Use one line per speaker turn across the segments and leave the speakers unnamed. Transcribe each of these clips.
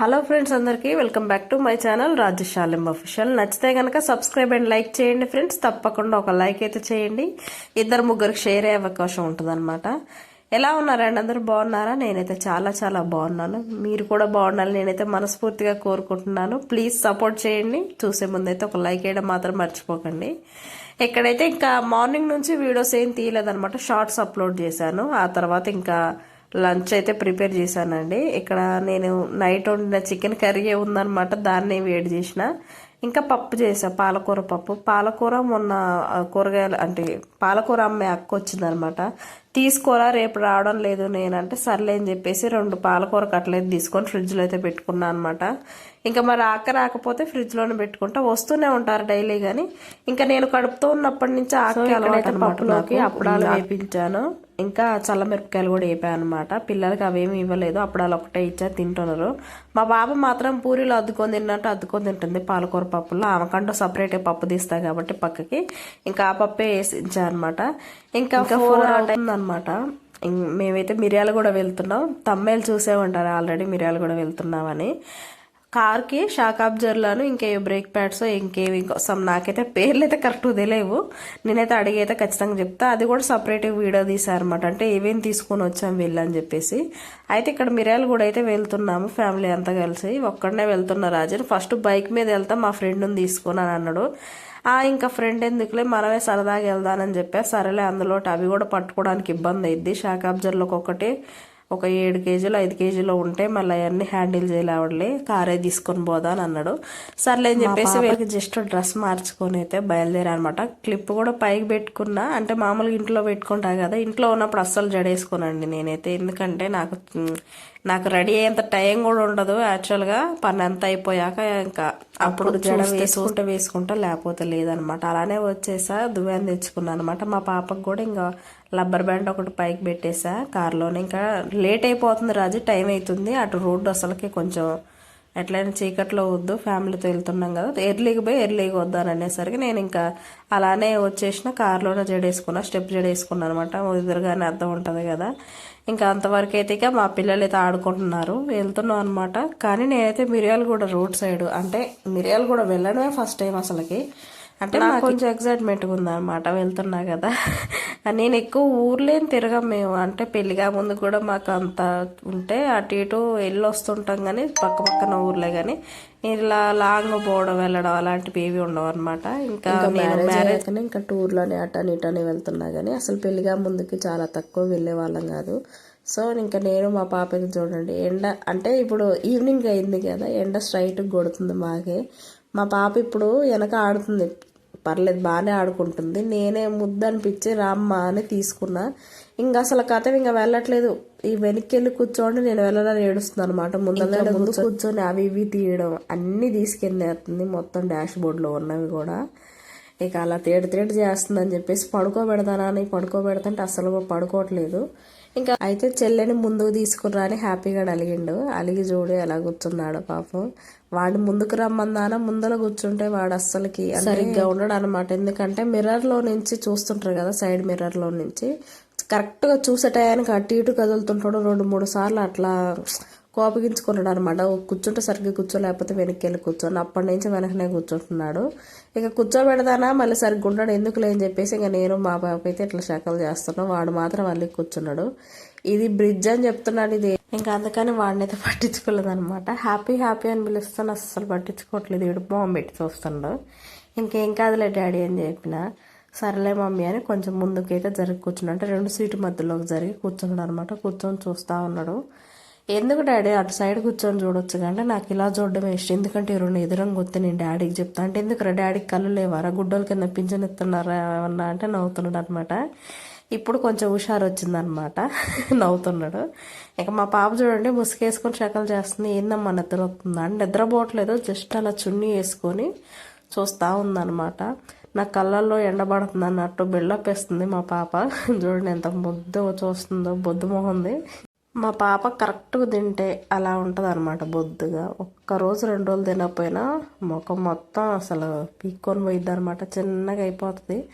Hello friends అందరికీ welcome back to my channel Rajashalim official నచ్చితే కనుక సబ్స్క్రైబ్ అండ్ లైక్ చేయండి ఫ్రెండ్స్ తప్పకుండా ఒక లైక్ అయితే చేయండి. ఇద్దరు ముగ్గురికి షేర్ అయ్యే అవకాశం ఉంటుంది ఎలా ఉన్నారండి అందరూ బాగున్నారా? నేనైతే చాలా చాలా బాగున్నాను. మీరు కూడా బాగుండాలి నేనైతే మనస్ఫూర్తిగా కోరుకుంటున్నాను. ప్లీజ్ సపోర్ట్ చేయండి. చూసే ముందైతే ఒక లైక్ వేయడం మాత్రం మర్చిపోకండి. ఎక్కడైతే ఇంకా మార్నింగ్ నుంచి వీడియోస్ ఏం తీయలేదన్నమాట. షార్ట్స్ అప్లోడ్ చేశాను. ఆ తర్వాత ఇంకా లంచ్ అయితే ప్రిపేర్ చేశానండి. ఇక్కడ నేను నైట్ వండిన చికెన్ కర్రీ ఉందన్నమాట దాన్ని వేడి చేసిన. ఇంకా పప్పు చేసా పాలకూర పప్పు. పాలకూర మొన్న కూరగాయలు అంటే పాలకూర అమ్మే అక్క వచ్చిందనమాట తీసుకోరా రేపు రావడం లేదు నేనంటే సర్లే అని చెప్పేసి రెండు పాలకూర కట్టలేదు తీసుకొని ఫ్రిడ్జ్లో అయితే పెట్టుకున్నా అనమాట ఇంకా మరి ఆక రాకపోతే ఫ్రిడ్జ్లోనే పెట్టుకుంటా. వస్తూనే ఉంటారు డైలీ కానీ ఇంకా నేను కడుపుతో ఉన్నప్పటి నుంచి ఆకి అలవాటు అప్పుడాలు వేపించాను. ఇంకా చల్లమిరపకాయలు కూడా వేపాను అనమాట పిల్లలకి అవేమి ఇవ్వలేదు. అప్పుడాలు ఒకటే ఇచ్చా తింటున్నారు. మా బాబు మాత్రం పూరీలు అద్దుకొని తిన్నట్టు అద్దుకొని తింటుంది. పాలకూర పప్పులో ఆమెకంటూ సపరేట్ పప్పు తీస్తా కాబట్టి పక్కకి. ఇంకా ఆ పప్పే వేసించా అనమాట ఇంకా ఫోర్ అనమాట మేమైతే మిరియాలు కూడా వెళ్తున్నాం. తమ్మేలు చూసే ఉంటారు ఆల్రెడీ మిరియాలు కూడా వెళ్తున్నామని. కార్కి షాక్ అబ్జర్లను ఇంకే బ్రేక్ ప్యాడ్స్ ఇంకేవి ఇంకోసం నాకైతే పేర్లు అయితే కరెక్ట్ తెలియవు నేనైతే అడిగి అయితే ఖచ్చితంగా చెప్తా. అది కూడా సపరేట్ వీడియో తీసారనమాట అంటే ఏమేమి తీసుకొని వచ్చాం వెళ్ళని చెప్పేసి. అయితే ఇక్కడ మిరియాలు కూడా అయితే వెళ్తున్నాము ఫ్యామిలీ అంతా కలిసి. ఒక్కడనే వెళ్తున్నా రాజన్. ఫస్ట్ బైక్ మీద వెళ్తా మా ఫ్రెండ్ని తీసుకొని అని అన్నాడు. ఆ ఇంకా ఫ్రెండ్ ఎందుకులే మనమే సరదాగా వెళ్దానని చెప్పా. సరేలే అందులో అవి కూడా పట్టుకోవడానికి ఇబ్బంది అయింది షాక్ అబ్జర్లకు ఒకటి ఒక ఏడు కేజీలు ఐదు కేజీలు ఉంటే మళ్ళీ అవన్నీ హ్యాండిల్ చేయలేవడలే కారే తీసుకొని పోదా అని అన్నాడు. సర్లే అని చెప్పేసి వీళ్ళకి జస్ట్ డ్రెస్ మార్చుకొని అయితే బయలుదేరా అనమాట క్లిప్ కూడా పైకి పెట్టుకున్నా అంటే మామూలుగా ఇంట్లో పెట్టుకుంటా కదా ఇంట్లో ఉన్నప్పుడు అస్సలు జడేసుకోనండి నేనైతే. ఎందుకంటే నాకు నాకు రెడీ అయ్యేంత టైం కూడా ఉండదు యాక్చువల్గా పని అంతా అయిపోయాక ఇంకా అప్పుడు జడ వేసుకుంటే వేసుకుంటా లేకపోతే లేదనమాట. అలానే వచ్చేసా దువ్వాన్ని తెచ్చుకున్నాను అనమాట మా పాపకు కూడా ఇంకా రబ్బర్ బ్యాండ్ ఒకటి పైకి పెట్టేసా కార్లోనే ఇంకా లేట్ అయిపోతుంది రాజు టైం అవుతుంది. అటు రోడ్డు అసలుకి కొంచెం ఎట్లయినా చీకట్లో వద్దు ఫ్యామిలీతో వెళ్తున్నాం కదా. ఎర్లీకి పోయి ఎర్లీకి వద్దాను అనేసరికి నేను ఇంకా అలానే వచ్చేసిన కార్లోనే జడేసుకున్నా స్టెప్ జడేసుకున్నాను అనమాట. ఎదురుగానే అర్థం ఉంటుంది కదా. ఇంకా అంతవరకు అయితే ఇక మా పిల్లలు అయితే ఆడుకుంటున్నారు. వెళ్తున్నాం అనమాట. కానీ నేనైతే మిరియాలు కూడా రోడ్ సైడ్ అంటే మిరియాలు కూడా వెళ్ళడమే ఫస్ట్ టైం అసలుకి. అంటే నాకు కొంచెం ఎగ్జైట్మెంట్గా ఉందన్నమాట వెళ్తున్నా కదా. నేను ఎక్కువ ఊర్లేని తిరగం మేము. అంటే పెళ్ళిగా ముందు కూడా మాకు అంత ఉంటే అటు ఇటు వెళ్ళి వస్తుంటాం కానీ పక్క పక్కన ఊర్లే కానీ ఇలా లాంగ్ పోవడం వెళ్ళడం అలాంటివి ఏవి ఉండవు అనమాట ఇంకా నేను మ్యారేజ్ ఇంకా టూర్లోనే అటని ఇటని వెళ్తున్నా కానీ అసలు పెళ్ళిగా ముందుకి చాలా తక్కువ వెళ్ళే వాళ్ళం కాదు. సో ఇంకా నేను మా పాపకి చూడండి ఎండ అంటే ఇప్పుడు ఈవినింగ్ అయింది కదా ఎండ స్ట్రైట్ కొడుతుంది మాకే. మా పాప ఇప్పుడు వెనక ఆడుతుంది పర్లేదు బాగానే ఆడుకుంటుంది. నేనే ముద్దు అనిపించి రామ్మ అని తీసుకున్నా. ఇంకా అసలు కథ ఇంకా వెళ్ళట్లేదు. ఈ వెనక్కి వెళ్ళి కూర్చోండి నేను వెళ్ళాలని ఏడుస్తున్నాను అనమాట ముందర ముందు కూర్చొని అవి ఇవి తీయడం అన్ని తీసుకెళ్ళేస్తుంది మొత్తం డాష్ బోర్డ్లో ఉన్నవి కూడా. ఇక అలా తేడు తేడు చేస్తుందని చెప్పేసి పడుకోబెడతానా అని పడుకోబెడతంటే అసలు పడుకోవట్లేదు. ఇంకా అయితే చెల్లెని ముందుకు తీసుకురా అని హ్యాపీగా అలిగిండు అలిగి చూడు ఎలా కూర్చున్నాడు పాపం. వాడు ముందుకు రమ్మందానా ముందర కూర్చుంటే వాడు అస్సలకి సరిగ్గా ఉండడు అనమాట ఎందుకంటే మిర్రర్లో నుంచి చూస్తుంటారు కదా సైడ్ మిర్రర్లో నుంచి. కరెక్ట్గా చూసే టయానికి అటు ఇటు కదులుతుంటాడు రెండు మూడు సార్లు అట్లా కోపగించుకున్నాడు అనమాట కూర్చుంటే సరిగ్గా కూర్చోలేకపోతే వెనక్కి వెళ్ళి కూర్చొని అప్పటి నుంచి వెనకనే కూర్చుంటున్నాడు. ఇక కూర్చోబెడదానా మళ్ళీ సరిగ్గా ఉండడు. ఎందుకు లేని చెప్పేసి ఇంకా నేను మా పాప అయితే ఇట్లా శాఖలు చేస్తున్నాం. వాడు మాత్రం మళ్ళీ కూర్చున్నాడు. ఇది బ్రిడ్జ్ అని చెప్తున్నాడు ఇది. ఇంకా అందుకని వాడినైతే పట్టించుకోలేదు అనమాట హ్యాపీ హ్యాపీ అని పిలుస్తాను. అస్సలు పట్టించుకోవట్లేదు. వీడు బాంబు పెట్టి చూస్తుండడు ఇంకేం కాదులే డాడీ అని చెప్పిన. సరేలే మమ్మీ అని కొంచెం ముందుకైతే జరిగి కూర్చున్నాడు. అంటే రెండు సీటు మధ్యలోకి జరిగి కూర్చున్నాడు అనమాట కూర్చొని చూస్తా ఉన్నాడు. ఎందుకు డాడీ అటు సైడ్ కూర్చొని చూడొచ్చు అంటే నాకు ఇలా చూడడం ఇష్టం? ఎందుకంటే ఈ రెండు ఎదురంగా వస్తే నేను డాడీకి చెప్తా. అంటే ఎందుకురా డాడీకి కళ్ళు లేవారా? గుడ్డల కింద పింఛనిస్తున్నారా ఏమన్నా అంటే నవ్వుతున్నాడు అనమాట ఇప్పుడు కొంచెం హుషారు వచ్చిందనమాట నవ్వుతున్నాడు. ఇక మా పాప చూడండి ముసుగేసుకొని షకలు చేస్తుంది. ఏందమ్మా నిద్ర వస్తుందా? అని నిద్రపోవట్లేదు. జస్ట్ అలా చున్నీ వేసుకొని చూస్తూ ఉందన్నమాట. నా కళ్ళల్లో ఎండబడుతుంది అన్నట్టు బిల్డప్ వేస్తుంది మా పాప. చూడండి ఎంత ముద్దు చూస్తుందో బొద్దు మొహంది మా పాప కరెక్ట్గా తింటే అలా ఉంటుంది అనమాట బొద్దుగా. ఒక్క రోజు రెండు రోజులు తినకపోయినా ముఖం మొత్తం అసలు పీక్కొని పోయిద్ది అనమాట చిన్నగా అయిపోతుంది.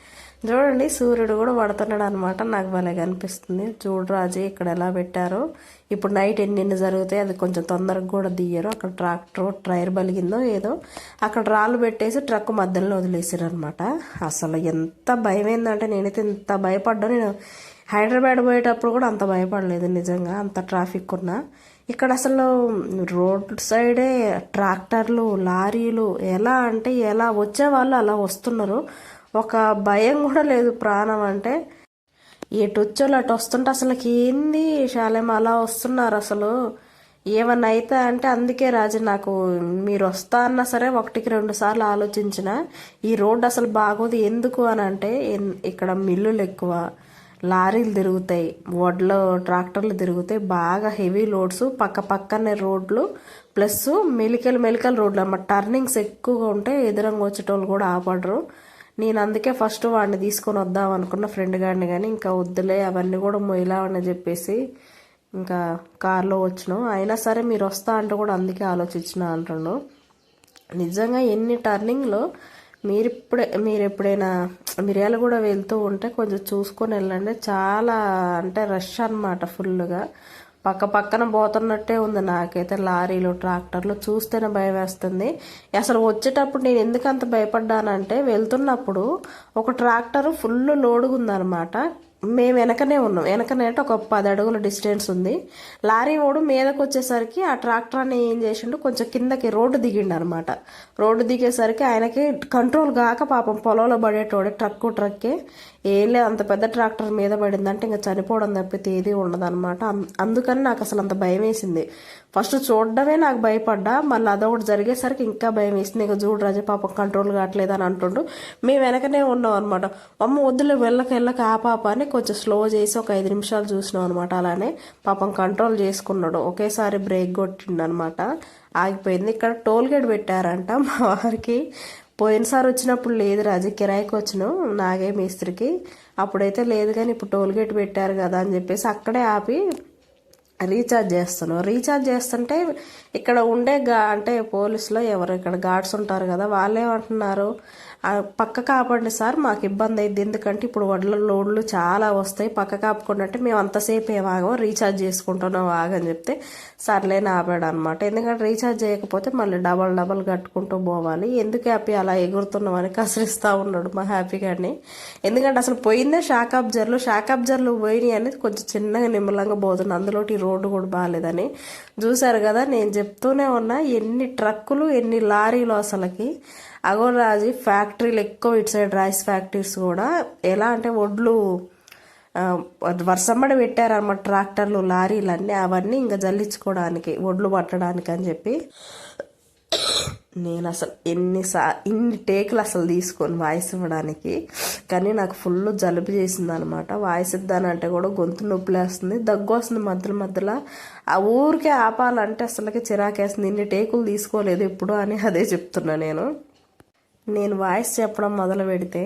చూడండి సూర్యుడు కూడా పడుతున్నాడు అనమాట నాకు భలే కనిపిస్తుంది. చూడు రాజు ఇక్కడ ఎలా పెట్టారో. ఇప్పుడు నైట్ ఎన్ని జరుగుతాయి అది కొంచెం తొందరగా కూడా దియ్యరు అక్కడ ట్రాక్టర్ టైర్ బలిగిందో ఏదో అక్కడ రాళ్ళు పెట్టేసి ట్రక్ మధ్యలో వదిలేసారు అనమాట అసలు ఎంత భయం నేనైతే ఎంత భయపడ్డా నేను హైదరాబాద్ పోయేటప్పుడు కూడా అంత భయపడలేదు నిజంగా అంత ట్రాఫిక్ ఉన్నా. ఇక్కడ అసలు రోడ్ సైడే ట్రాక్టర్లు లారీలు ఎలా అంటే ఎలా వచ్చే వాళ్ళు అలా వస్తున్నారు. ఒక భయం కూడా లేదు ప్రాణం అంటే. ఎటు వచ్చోళ్ళు అటు వస్తుంటే అసలుకి ఏంది శాలేం అలా వస్తున్నారు అసలు. ఏమన్నా అయితే అంటే అందుకే రాజు నాకు మీరు వస్తా అన్నా సరే ఒకటికి రెండు సార్లు ఆలోచించిన ఈ రోడ్డు అసలు బాగోదు ఎందుకు అని అంటే ఇక్కడ మిల్లులు ఎక్కువ. లారీలు తిరుగుతాయి వడ్లు ట్రాక్టర్లు తిరుగుతాయి బాగా హెవీ లోడ్స్ పక్క పక్కనే రోడ్లు ప్లస్ మెలికలు మెలికలు రోడ్లు అన్నమాట. టర్నింగ్స్ ఎక్కువగా ఉంటే ఎదురంగా వచ్చేటోళ్ళు కూడా ఆపడరు. నేను అందుకే ఫస్ట్ వాడిని తీసుకొని వద్దాం అనుకున్న ఫ్రెండ్ గారిని కానీ ఇంకా వద్దులే అవన్నీ కూడా మొయ్యలావని చెప్పేసి ఇంకా కార్లో వచ్చినాం. అయినా సరే మీరు వస్తా అంటే కూడా అందుకే ఆలోచించిన అంటున్నాను. నిజంగా ఎన్ని టర్నింగ్లో మీరు ఇప్పుడే మీరు ఎప్పుడైనా మిరియాలు కూడా వెళ్తూ ఉంటే కొంచెం చూసుకొని వెళ్ళండి. చాలా అంటే రష్ అనమాట ఫుల్గా పక్క పక్కన పోతున్నట్టే ఉంది నాకైతే లారీలు ట్రాక్టర్లు చూస్తేనే భయం వేస్తుంది అసలు వచ్చేటప్పుడు నేను ఎందుకు అంత భయపడ్డానంటే వెళ్తున్నప్పుడు ఒక ట్రాక్టర్ ఫుల్ లోడుగా ఉందన్నమాట మేము వెనకనే ఉన్నాం. వెనకనే అంటే ఒక పది అడుగుల డిస్టెన్స్ ఉంది. లారీ ఓడు మీదకు వచ్చేసరికి ఆ ట్రాక్టర్ అని ఏం చేసిండు కొంచెం కిందకి రోడ్డు దిగిండు అనమాట రోడ్డు దిగేసరికి ఆయనకి కంట్రోల్ కాక పాపం పొలంలో పడేటోడే ట్రక్కు ట్రక్కే. ఏం లేదు అంత పెద్ద ట్రాక్టర్ మీద పడిందంటే ఇంకా చనిపోవడం తప్పితే ఏది ఉండదన్నమాట. అందుకని నాకు అసలు అంత భయం వేసింది. ఫస్ట్ చూడడమే నాకు భయపడ్డా మళ్ళీ అదొకటి జరిగేసరికి ఇంకా భయం వేసింది. ఇంకా చూడు రాజా పాపం కంట్రోల్ కావట్లేదు అని అంటుండు. మేము వెనకనే ఉన్నాం అనమాట అమ్మ వద్దులే వెళ్ళక వెళ్ళక ఆ పాప అని కొంచెం స్లో చేసి ఒక ఐదు నిమిషాలు చూసినాం అనమాట అలానే పాపం కంట్రోల్ చేసుకున్నాడు. ఒకేసారి బ్రేక్ కొట్టిండు అనమాట ఆగిపోయింది. ఇక్కడ టోల్ గేట్ పెట్టారంట మా వారికి. పోయినసారి వచ్చినప్పుడు లేదు రాజు కిరాయికి వచ్చినాం నాగే మేస్త్రికి. అప్పుడైతే లేదు కానీ ఇప్పుడు టోల్గేట్ పెట్టారు కదా అని చెప్పేసి అక్కడే ఆపి రీఛార్జ్ చేస్తాను రీఛార్జ్ చేస్తుంటే ఇక్కడ ఉండే గా అంటే పోలీసులో ఎవరు ఇక్కడ గార్డ్స్ ఉంటారు కదా వాళ్ళేమంటున్నారు? పక్క కాపండి సార్ మాకు ఇబ్బంది అయింది ఎందుకంటే ఇప్పుడు వడ్ల లోడ్లు చాలా వస్తాయి. పక్క కాపుకుంటే మేము అంతసేపు ఏమాగో రీఛార్జ్ చేసుకుంటున్నాం ఆగని చెప్తే సర్లేని ఆపాడు అనమాట ఎందుకంటే రీఛార్జ్ చేయకపోతే మళ్ళీ డబల్ డబల్ కట్టుకుంటూ పోవాలి. ఎందుకు హ్యాపీ? అలా ఎగురుతున్నామని కసరిస్తూ ఉన్నాడు మా హ్యాపీ గారిని ఎందుకంటే అసలు పోయిందే షాక్ అబ్జర్లు షాక్ అబ్జర్లు పోయినాయి అనేది కొంచెం చిన్నగా నిమ్మలంగా పోతుంది. అందులోటి రోడ్డు కూడా బాగాలేదని. చూశారు కదా నేను చెప్తూనే ఉన్నా ఎన్ని ట్రక్కులు ఎన్ని లారీలు అసలుకి అగోరాజు ఫ్యాక్టరీలు ఎక్కువ ఇటు సైడ్ రైస్ ఫ్యాక్టరీస్ కూడా. ఎలా అంటే ఒడ్లు వర్షంబడి పెట్టారన్నమాట ట్రాక్టర్లు లారీలు అన్నీ అవన్నీ ఇంకా జల్లించుకోవడానికి ఒడ్లు పట్టడానికి అని చెప్పి. నేను అసలు ఎన్నిసా ఇన్ని టేకులు అసలు తీసుకొని వాయిస్ ఇవ్వడానికి. కానీ నాకు ఫుల్ జలుబు చేసింది అనమాట వాయిస్ ఇద్దానంటే కూడా గొంతు నొప్పులేస్తుంది దగ్గు వస్తుంది మధ్యలో మధ్యలో. ఆ ఊరికే ఆపాలంటే అసలుకి చిరాకేస్తుంది. ఇన్ని టేకులు తీసుకోలేదు ఎప్పుడు అని అదే చెప్తున్నా నేను. నేను వాయిస్ చెప్పడం మొదలు పెడితే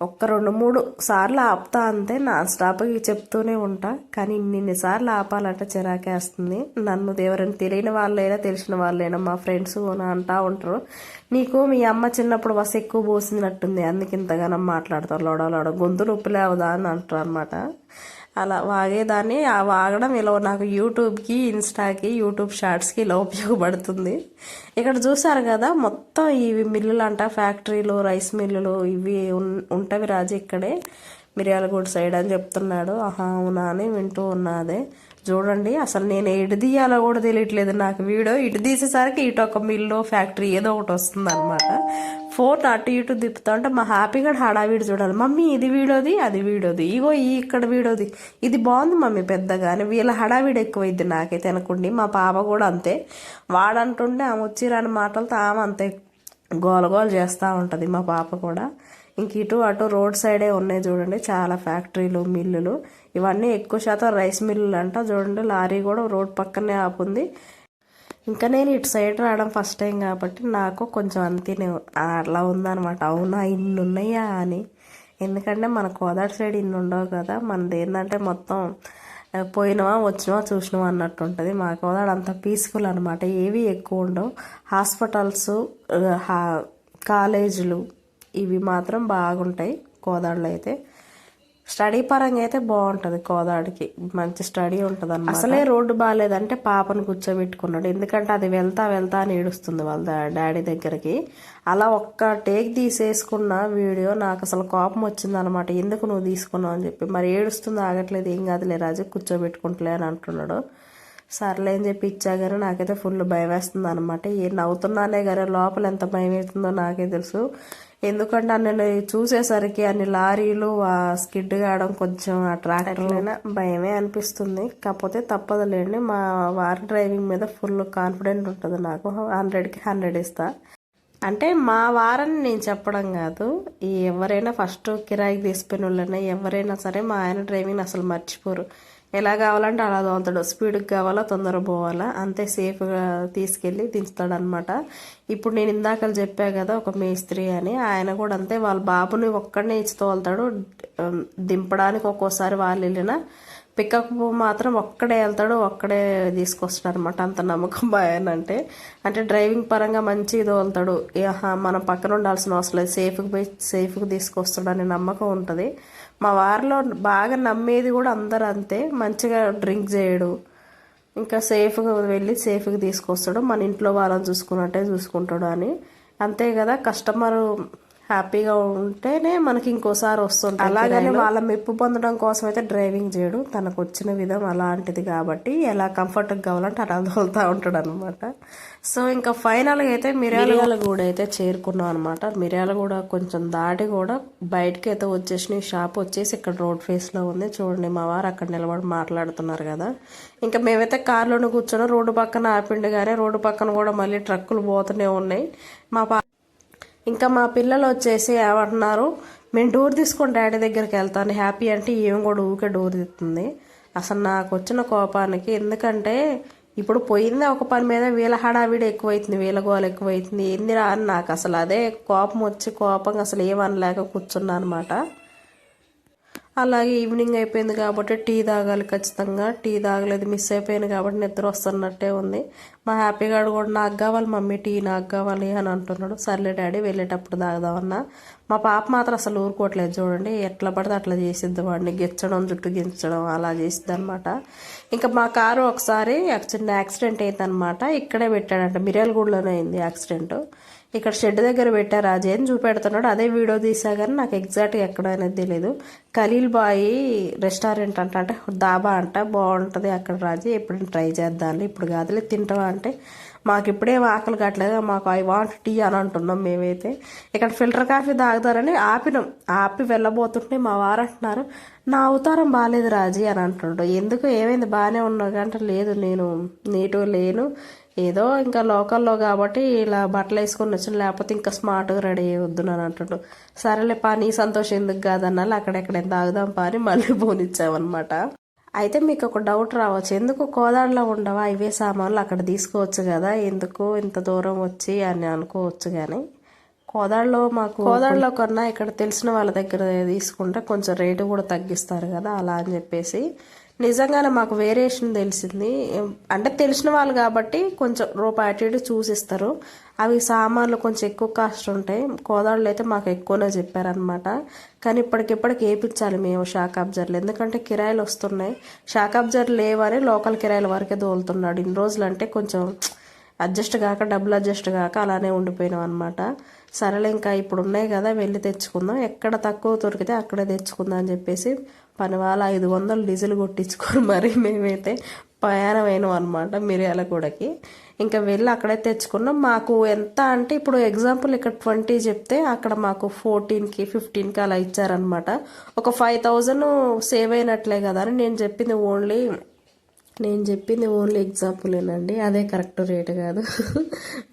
ఒక్క రెండు మూడు సార్లు ఆపుతా అంతే నాన్ స్టాప్కి చెప్తూనే ఉంటా. కానీ ఇన్ని సార్లు ఆపాలంటే చిరాకేస్తుంది. నన్ను ఎవరైనా తెలియని వాళ్ళైనా తెలిసిన వాళ్ళైనా మా ఫ్రెండ్స్ అంటా ఉంటారు. నీకు మీ అమ్మ చిన్నప్పుడు వస ఎక్కువ పోసినట్టుంది అందుకు ఇంతగానో మాట్లాడతారు లోడ గొంతు నొప్పి లేవదా అని అంటారు అనమాట అలా వాగేదాన్ని. ఆ వాగడం ఇలా నాకు యూట్యూబ్కి ఇన్స్టాకి యూట్యూబ్ షార్ట్స్కి ఇలా ఉపయోగపడుతుంది. ఇక్కడ చూసారు కదా మొత్తం ఇవి మిల్లులు అంట ఫ్యాక్టరీలు రైస్ మిల్లులు ఇవి ఉంటవి రాజు ఇక్కడే. మిర్యాలగూడ సైడ్ అని చెప్తున్నాడు. ఆహా అవునా అని వింటూ ఉన్నదే చూడండి అసలు నేను ఎటు తీయాలో కూడా తెలియట్లేదు నాకు వీడియో. ఇటు తీసేసరికి ఇటు ఒక మిల్లు ఫ్యాక్టరీ ఏదో ఒకటి వస్తుంది అనమాట ఫోన్ అటు ఇటు తిప్పుతా ఉంటే మా హ్యాపీగా హడావిడి చూడాలి. మమ్మీ ఇది వీడోది అది వీడియోది. ఇగో ఈ ఇక్కడ వీడోది ఇది బాగుంది మమ్మీ పెద్దగానే వీళ్ళ హడావిడి ఎక్కువైద్ది నాకైతే అనుకోండి. మా పాప కూడా అంతే. వాడంటుండే ఆమె వచ్చిరాని మాటలతో ఆమె అంతే గోలగోలు చేస్తూ ఉంటుంది మా పాప కూడా. ఇంక ఇటు అటు రోడ్ సైడే ఉన్నాయి చూడండి చాలా ఫ్యాక్టరీలు మిల్లులు. ఇవన్నీ ఎక్కువ శాతం రైస్ మిల్లులు అంట చూడండి లారీ కూడా రోడ్ పక్కనే ఆపుంది. ఇంకా నేను ఇటు సైడ్ రావడం ఫస్ట్ టైం కాబట్టి నాకు కొంచెం అంతే అలా ఉందనమాట అవునా ఇన్ని ఉన్నాయా అని. ఎందుకంటే మన కోదాడు సైడ్ ఇన్ని ఉండవు కదా. మనది ఏంటంటే మొత్తం పోయినవా వచ్చినవా చూసినవా అన్నట్టు ఉంటుంది. మా కోదాడు అంత పీస్ఫుల్ అనమాట ఏవి ఎక్కువ ఉండవు. హాస్పిటల్స్ హా- కాలేజీలు ఇవి మాత్రం బాగుంటాయి కోదాడులో అయితే. స్టడీ పరంగా అయితే బాగుంటుంది కోదాడికి. మంచి స్టడీ ఉంటుంది అన్నమాట అసలే రోడ్డు బాగాలేదంటే పాపను కూర్చోబెట్టుకున్నాడు. ఎందుకంటే అది వెళ్తా వెళ్తా అని ఏడుస్తుంది వాళ్ళ డా- డాడీ దగ్గరికి. అలా ఒక్క టేక్ తీసేసుకున్న వీడియో నాకు అసలు కోపం వచ్చింది అనమాట ఎందుకు నువ్వు తీసుకున్నావు అని చెప్పి. మరి ఏడుస్తుంది ఆగట్లేదు. ఏం కాదులే రాజు కూర్చోబెట్టుకుంటలే అని అంటున్నాడు. సర్లే అని చెప్పి ఇచ్చా కానీ నాకైతే ఫుల్ భయం వేస్తుంది అనమాట ఏ నవ్వుతున్నానే కానీ లోపల ఎంత భయం వేస్తుందో నాకే తెలుసు. ఎందుకంటే నేను చూసేసరికి అన్ని లారీలు ఆ స్కిడ్ కావడం కొంచెం ఆ ట్రాక్టర్లైనా భయమే అనిపిస్తుంది. కాకపోతే తప్పదులేండి. మా వారి డ్రైవింగ్ మీద ఫుల్ కాన్ఫిడెంట్ ఉంటుంది నాకు. హండ్రెడ్కి హండ్రెడ్ ఇస్తా. అంటే మా వారని నేను చెప్పడం కాదు. ఈ ఎవరైనా ఫస్ట్ కిరాయికి తీసుకుని వాళ్ళైనా ఎవరైనా సరే మా ఆయన డ్రైవింగ్ అసలు మర్చిపోరు. ఎలా కావాలంటే అలా తోలుతాడు స్పీడ్కి కావాలా తొందర పోవాలా. అంతే సేఫ్గా తీసుకెళ్ళి దించుతాడు అనమాట ఇప్పుడు నేను ఇందాక చెప్పా కదా ఒక మేస్త్రి అని. ఆయన కూడా అంతే వాళ్ళ బాబుని ఒక్కడనే ఇచ్చి తోలుతాడు. దింపడానికి ఒక్కోసారి వాళ్ళు వెళ్ళినా పికప్ మాత్రం ఒక్కడే వెళ్తాడు ఒక్కడే తీసుకొస్తాడు అనమాట అంత నమ్మకం భయం అంటే. అంటే డ్రైవింగ్ పరంగా మంచి తోలుతాడు. మనం పక్కన ఉండాల్సిన అవసరం లేదు. సేఫ్కి పోయి సేఫ్కి తీసుకొస్తాడు అనే నమ్మకం ఉంటుంది. మా వారిలో బాగా నమ్మేది కూడా అందరు అంతే. మంచిగా డ్రింక్ చేయడు. ఇంకా సేఫ్గా వెళ్ళి సేఫ్గా తీసుకొస్తాడు. మన ఇంట్లో వాళ్ళని చూసుకున్నట్టే చూసుకుంటాడు అని. అంతే కదా కస్టమరు హ్యాపీగా ఉంటేనే మనకి ఇంకోసారి వస్తుంటాయి అలాగని వాళ్ళ మెప్పు పొందడం కోసం అయితే డ్రైవింగ్ చేయడు. తనకు వచ్చిన విధం అలాంటిది కాబట్టి ఎలా కంఫర్ట్గా కావాలంటే అలా తోలుతూ ఉంటాడు అనమాట సో ఇంకా ఫైనల్గా అయితే మిర్యాల కూడా అయితే చేరుకున్నాం అనమాట మిర్యాల కూడా కొంచెం దాటి కూడా బయటకి అయితే వచ్చేసిన షాప్ వచ్చేసి ఇక్కడ రోడ్ ఫేస్లో ఉంది. చూడండి మా వారు అక్కడ నిలబడి మాట్లాడుతున్నారు కదా. ఇంకా మేమైతే కార్లోనే కూర్చొని రోడ్డు పక్కన ఆపిండు కానీ రోడ్డు పక్కన కూడా మళ్ళీ ట్రక్కులు పోతూనే ఉన్నాయి. మా ఇంకా మా పిల్లలు వచ్చేసి ఏమంటున్నారు మేము డోర్ తీసుకొని డాడీ దగ్గరికి వెళ్తాను హ్యాపీ అంటే ఏం కూడా ఊకే డోర్ తీస్తుంది అసలు నాకు వచ్చిన కోపానికి ఎందుకంటే ఇప్పుడు పోయింది ఒక పని మీద వీళ్ళ హడావిడి ఎక్కువైతుంది వీళ్ళ గోల ఎక్కువైతుంది ఏంది రా అని నాకు అసలు అదే కోపం వచ్చి కోపంగా అసలు ఏమనలేక కూర్చున్నా అనమాట. అలాగే ఈవినింగ్ అయిపోయింది కాబట్టి టీ తాగాలి ఖచ్చితంగా. టీ తాగలేదు మిస్ అయిపోయింది కాబట్టి నిద్ర వస్తున్నట్టే ఉంది. మా హ్యాపీ గారు కూడా నాకు కావాలి మమ్మీ టీ నాకు కావాలి అని అంటున్నాడు. సర్లే డాడీ వెళ్ళేటప్పుడు తాగదామన్నా. మా పాప మాత్రం అసలు ఊరుకోవట్లేదు చూడండి. ఎట్లా పడితే అట్లా చేసిద్ది వాడిని. గిచ్చడం జుట్టు గించడం అలా చేసిద్ది అనమాట ఇంకా మా కారు ఒకసారి చిన్న యాక్సిడెంట్ అయిందనమాట ఇక్కడే పెట్టాడంట. మిర్యాలగూడలోనే అయింది యాక్సిడెంట్. ఇక్కడ షెడ్ దగ్గర పెట్టారు అజయ్ అని చూపెడుతున్నాడు అదే వీడియో తీసా కానీ నాకు ఎగ్జాక్ట్గా ఎక్కడ అనేది తెలియదు ఖలీల్ బాయి రెస్టారెంట్ అంట అంటే దాబా అంట బాగుంటుంది అక్కడ రాజీ. ఎప్పుడైనా ట్రై చేద్దాం ఇప్పుడు కాదులే తింటావా అంటే. మాకు ఇప్పుడేం ఆకలి కావట్లేదు మాకు ఐ వాంట్ టీ అని అంటున్నాం మేమైతే. ఇక్కడ ఫిల్టర్ కాఫీ తాగుతారని ఆపినాం. ఆపి వెళ్ళబోతుంటే మా వారు అంటున్నారు నా అవతారం బాగాలేదు రాజీ అని అంటుండ్రు ఎందుకు? ఏమైంది? బాగానే ఉన్నావు అంటే లేదు నేను నీటు లేను. ఏదో ఇంకా లోకల్లో కాబట్టి ఇలా బట్టలు వేసుకొని వచ్చాను లేకపోతే ఇంకా స్మార్ట్గా రెడీ అయ్యొద్దు అని అంటుండు. సరేలే పా నీ సంతోషం ఎందుకు కాదన్నా అక్కడెక్కడ తాగుదాం పా అని మళ్ళీ పోనిచ్చామన్నమాట అయితే మీకు ఒక డౌట్ రావచ్చు. ఎందుకు కోదాడలో ఉండవా? ఇవే సామాన్లు అక్కడ తీసుకోవచ్చు కదా. ఎందుకు ఇంత దూరం వచ్చి అని అనుకోవచ్చు కానీ కోదాడలో మాకు కోదాడలో కన్నా ఇక్కడ తెలిసిన వాళ్ళ దగ్గర తీసుకుంటే కొంచెం రేటు కూడా తగ్గిస్తారు కదా. అలా అని చెప్పేసి నిజంగానే మాకు వేరియేషన్ తెలిసింది. అంటే తెలిసిన వాళ్ళు కాబట్టి కొంచెం రూపాయి అటు ఇటు చూసిస్తారు. అవి సామాన్లు కొంచెం ఎక్కువ కాస్ట్ ఉంటాయి. కోదాళ్ళు అయితే మాకు ఎక్కువనే చెప్పారనమాట కానీ ఇప్పటికిప్పటికి వేయించాలి మేము షాక్ అబ్జర్లు ఎందుకంటే కిరాయిలు వస్తున్నాయి. షాక్ అబ్జర్లు లేవని లోకల్ కిరాయిల వరకే దోలుతున్నాడు. ఇన్ని రోజులు అంటే కొంచెం అడ్జస్ట్ కాక డబ్బులు అడ్జస్ట్ కాక అలానే ఉండిపోయినాం అనమాట సరేలే ఇంకా ఇప్పుడు ఉన్నాయి కదా వెళ్ళి తెచ్చుకుందాం. ఎక్కడ తక్కువ దొరికితే అక్కడే తెచ్చుకుందాం అని చెప్పేసి పని వాళ్ళ ఐదు వందలు డీజిల్ కొట్టించుకొని మరి మేమైతే ప్రయాణం అయినాం అనమాట మిర్యాలగూడకి. ఇంకా వెళ్ళి అక్కడే తెచ్చుకున్నాం. మాకు ఎంత అంటే ఇప్పుడు ఎగ్జాంపుల్ ఇక్కడ ట్వంటీ చెప్తే అక్కడ మాకు ఫోర్టీన్కి ఫిఫ్టీన్కి అలా ఇచ్చారనమాట ఒక ఫైవ్ థౌజండ్ సేవ్ అయినట్లే కదా అని నేను చెప్పింది ఓన్లీ నేను చెప్పింది ఓన్లీ ఎగ్జాంపులేనండి. అదే కరెక్ట్ రేటు కాదు.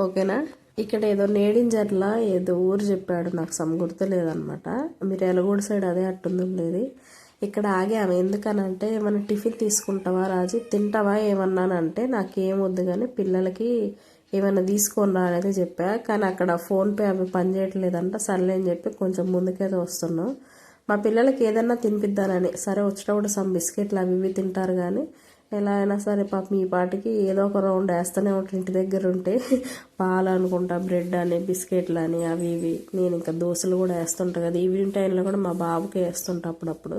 ఓకేనా? ఇక్కడ ఏదో నేడింజర్ల ఏదో ఊరు చెప్పాడు నాకు సమగుర్తలేదనమాట మీరు ఎలగూడ సైడ్ అదే అట్టుంది ఉండేది ఇక్కడ ఆగాము. ఎందుకనంటే ఏమైనా టిఫిన్ తీసుకుంటావా రాజు? తింటావా ఏమన్నానంటే నాకేం వద్దు కానీ పిల్లలకి ఏమైనా తీసుకొని రా అనేది చెప్పా. కానీ అక్కడ ఫోన్పే అవి పనిచేయట్లేదంట సర్లే అని చెప్పి కొంచెం ముందుకైతే వస్తున్నాం. మా పిల్లలకి ఏదన్నా తినిపిద్దానని. సరే వచ్చినప్పుడు సమ్ బిస్కెట్లు అవి ఇవి తింటారు కానీ ఎలా అయినా సరే పాపం ఈ పాటికి ఏదో ఒక రౌండ్ వేస్తూనే ఉంటాను ఇంటి దగ్గర ఉంటే పాలు అనుకుంటా బ్రెడ్ అని బిస్కెట్లు అని అవి ఇవి. నేను ఇంకా దోశలు కూడా వేస్తుంటా కదా. ఈవినింగ్ టైంలో కూడా మా బాబుకి వేస్తుంటా అప్పుడప్పుడు.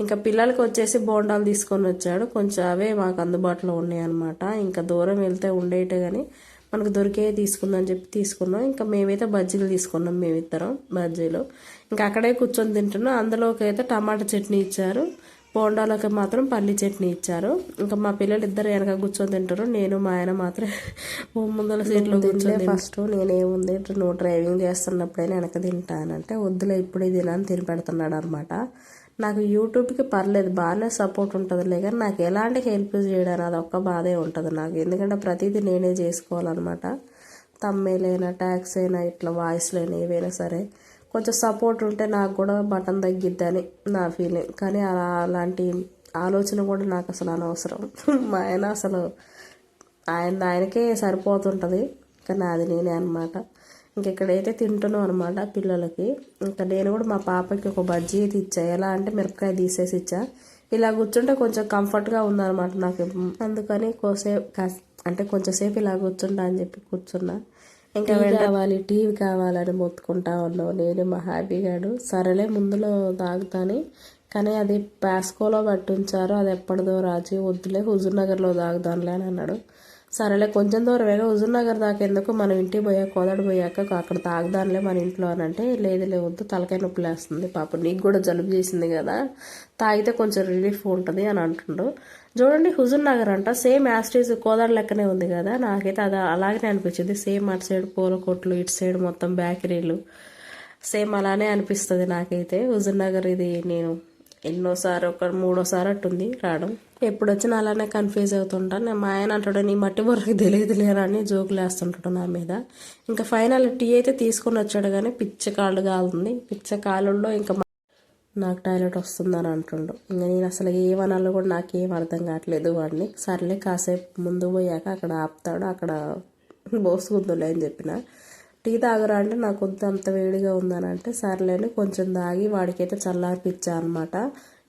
ఇంకా పిల్లలకి వచ్చేసి బోండాలు తీసుకొని వచ్చాడు. కొంచెం అవే మాకు అందుబాటులో ఉన్నాయి అనమాట ఇంకా దూరం వెళ్తే ఉండేటే కానీ మనకు దొరికే తీసుకుందని చెప్పి తీసుకున్నాం. ఇంకా మేమైతే బజ్జీలు తీసుకున్నాం మేమిద్దరం బజ్జీలు. ఇంకా అక్కడే కూర్చొని తింటున్నాం. అందులోకి అయితే టమాటా చట్నీ ఇచ్చారు. బోండాలకి మాత్రం పల్లి చట్నీ ఇచ్చారు. ఇంకా మా పిల్లలు ఇద్దరు వెనక కూర్చొని తింటారు. నేను మా ఆయన మాత్రం ముందర సీట్లో కూర్చొని ఫస్ట్. నేనేముంది నువ్వు డ్రైవింగ్ చేస్తున్నప్పుడైనా వెనక తింటానంటే వద్దులే ఇప్పుడే తినని తిని పెడుతున్నాడు అనమాట నాకు యూట్యూబ్కి పర్లేదు బాగానే సపోర్ట్ ఉంటుందిలే కానీ నాకు ఎలాంటి హెల్ప్ చేయడానికి అది ఒక్క బాధే ఉంటుంది నాకు. ఎందుకంటే ప్రతిదీ నేనే చేసుకోవాలన్నమాట. తమ్మేలైనా ట్యాక్స్ అయినా ఇట్లా వాయిస్లైనా ఏవైనా సరే కొంచెం సపోర్ట్ ఉంటే నాకు కూడా బటన్ తగ్గిద్దని నా ఫీలింగ్ కానీ అలా అలాంటి ఆలోచన కూడా నాకు అసలు అనవసరం. మా ఆయన అసలు ఆయన ఆయనకే సరిపోతుంటుంది. కానీ అది నేనే అనమాట ఇంక ఇక్కడైతే తింటున్నాం అనమాట పిల్లలకి. ఇంకా నేను కూడా మా పాపకి ఒక బజ్జీ అయితే ఇచ్చా. ఎలా అంటే మిరపకాయ తీసేసి ఇచ్చా. ఇలా కూర్చుంటే కొంచెం కంఫర్ట్గా ఉందన్నమాట నాకు. అందుకని కోసేపు అంటే కొంచెంసేపు ఇలా కూర్చుంటా అని చెప్పి కూర్చున్నా. ఇంకా కావాలి టీవీ కావాలని మొత్తుకుంటా ఉన్నావు. నేను మా హ్యాపీ గాడు. సరేలే ముందులో తాగుతాని. కానీ అది పాస్కోలో పట్టుంచారు అది ఎప్పటిదో రాజు వద్దులే హుజూర్ నగర్లో తాగుతానులే అని అన్నాడు. సరేలే కొంచెం దూరమేగా హుజూర్ నగర్ దాకా ఎందుకు? మనం ఇంటికి పోయాక కోదడు పోయాక అక్కడ తాగుదానులే మన ఇంట్లో అని అంటే లేదు వద్దు తలకాయ నొప్పి లేస్తుంది పాప. నీకు కూడా జలుబు చేసింది కదా తాగితే కొంచెం రిలీఫ్ ఉంటుంది అని అంటుండు. చూడండి హుజూర్ నగర్ అంట. సేమ్ యాస్టీస్ కోదాడు లెక్కనే ఉంది కదా. నాకైతే అది అలాగనే అనిపించింది. సేమ్ అటు సైడ్ పూల కొట్లు ఇటు సైడ్ మొత్తం బేకరీలు. సేమ్ అలానే అనిపిస్తుంది నాకైతే. హుజూర్ నగర్ ఇది నేను ఎన్నోసారి ఒక మూడోసారి అట్టుంది రావడం. ఎప్పుడు వచ్చినా అలానే కన్ఫ్యూజ్ అవుతుంటాను మా ఆయన అంటాడు నీ మట్టి బొర్రకి తెలియదు లేరా అని జోకులు వేస్తుంటాడు నా మీద. ఇంకా ఫైనల్ టీ అయితే తీసుకొని వచ్చాడు కానీ పిచ్చ కాళ్ళు కాలుతుంది. పిచ్చ కాలుల్లో ఇంకా నాకు టాయిలెట్ వస్తుందని అంటుండు. ఇంకా నేను అసలు ఏమనాలో కూడా నాకేం అర్థం కావట్లేదు వాడిని. సర్లే కాసేపు ముందు పోయాక అక్కడ ఆపుతాడు అక్కడ బోసుకుందులే అని చెప్పిన. టీ తాగరా అంటే నాకు వద్దు అంత వేడిగా ఉందని అంటే సర్లేని కొంచెం తాగి వాడికైతే చల్లారిపిచ్చా అనమాట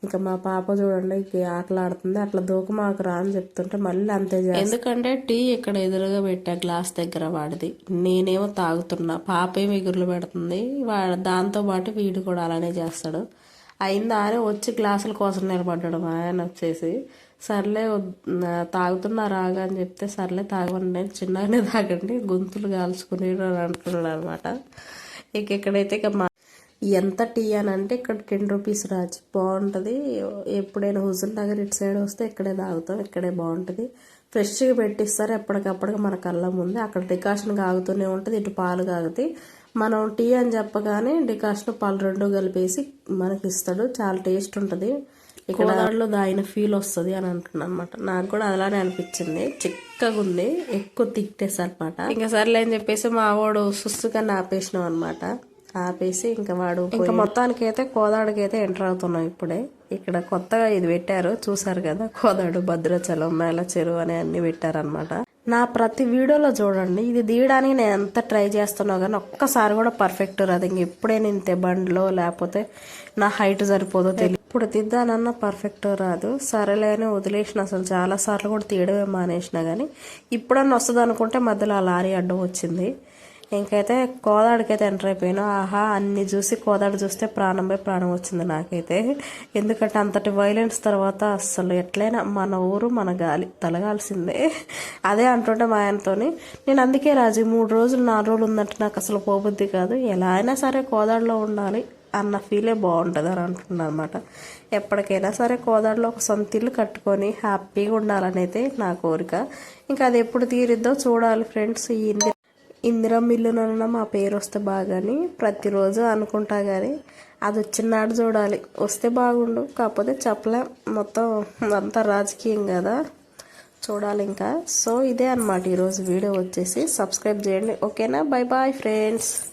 ఇంకా మా పాప చూడండి ఆటలాడుతుంది అట్లా దూకమాకు రా అని చెప్తుంటే మళ్ళీ అంతే ఎందుకంటే టీ ఇక్కడ ఎదురుగా పెట్టా గ్లాస్ దగ్గర వాడిది. నేనేమో తాగుతున్నా పాప ఏమి ఎగురులు పెడుతుంది వాడు దాంతో పాటు వీడు కూడా అలానే చేస్తాడు. అయిందా అని వచ్చి గ్లాసుల కోసం నిలబడ్డాడు మా ఆయన వచ్చేసి. సర్లే తాగుతున్నా రాగా అని చెప్తే సర్లే తాగండి చిన్నగానే తాగండి గొంతులు కాల్చుకుని అంటున్నాడు అనమాట ఇక ఇక్కడైతే ఇక మా ఎంత టీ అని అంటే ఇక్కడ టెన్ రూపీస్ రాజు. బాగుంటుంది. ఎప్పుడైనా హుజూర్ నగర్ ఇటు సైడ్ వస్తే ఇక్కడే తాగుతాం ఇక్కడే బాగుంటుంది. ఫ్రెష్గా పెట్టిస్తారు ఎప్పటికప్పటికి మన కళ్ళ ముందే. అక్కడ డికాషన్ కాగుతూనే ఉంటుంది ఇటు పాలు కాగుతాయి. మనం టీ అని చెప్పగానే డికాషన్ పాలు రెండు కలిపేసి మనకి ఇస్తాడు చాలా టేస్ట్ ఉంటుంది. ఇక్కడ దాంట్లో దాయిన ఫీల్ వస్తుంది అని అంటున్నాను అనమాట నాకు కూడా అలానే అనిపించింది. చిక్కగా ఉంది ఎక్కువ తిక్టేసి అనమాట ఇంకా సర్లే అని చెప్పేసి మా వాడు సుస్తుగా ఆపేసినాం అనమాట ఆపేసి ఇంకా వాడు ఇంకా మొత్తానికి అయితే కోదాడికి అయితే ఎంటర్ అవుతున్నాం ఇప్పుడే. ఇక్కడ కొత్తగా ఇది పెట్టారు. చూసారు కదా కోదాడు భద్రాచలం మేళ చెరువు అని అన్ని పెట్టారనమాట నా ప్రతి వీడియోలో చూడండి. ఇది తీయడానికి నేను ఎంత ట్రై చేస్తున్నా కానీ ఒక్కసారి కూడా పర్ఫెక్ట్ రాదు. ఇంక ఎప్పుడే నేను బండిలో లేకపోతే నా హైట్ సరిపోదో తెలియదు ఇప్పుడు తిద్దానన్నా పర్ఫెక్ట్ రాదు. సరేలే అని వదిలేసిన అసలు చాలా సార్లు కూడా తీయడమే మానేసిన కానీ ఇప్పుడన్నా వస్తుంది అనుకుంటే మధ్యలో ఆ లారీ అడ్డం వచ్చింది. ఇంకైతే కోదాడికైతే ఎంటర్ అయిపోయాను. ఆహా అన్ని చూసి కోదాడు చూస్తే ప్రాణంపై ప్రాణం వచ్చింది నాకైతే. ఎందుకంటే అంతటి వైలెన్స్ తర్వాత అస్సలు ఎట్లయినా మన ఊరు మన గాలి తలగాల్సిందే. అదే అంటుంటే మా ఆయనతోని నేను అందుకే రాజు మూడు రోజులు నాలుగు రోజులు ఉందంటే నాకు అసలు పోబుద్ది కాదు. ఎలా అయినా సరే కోదాడులో ఉండాలి అన్న ఫీలే బాగుంటుంది అని అంటున్నాను అనమాట ఎప్పటికైనా సరే కోదాడులో ఒక సొంత ఇల్లు కట్టుకొని హ్యాపీగా ఉండాలని అయితే నా కోరిక. ఇంకా అది ఎప్పుడు తీరిద్దో చూడాలి ఫ్రెండ్స్. ఈ ఇందిరా మిల్లునన్న మా పేరు వస్తే బాగాని ప్రతిరోజు అనుకుంటా కానీ అది వచ్చినాడు చూడాలి. వస్తే బాగుండు. కాకపోతే చెప్పలేం. మొత్తం అంతా రాజకీయం కదా. చూడాలి ఇంకా. సో ఇదే అనమాట ఈరోజు వీడియో వచ్చేసి సబ్స్క్రైబ్ చేయండి. ఓకేనా? Bye bye friends.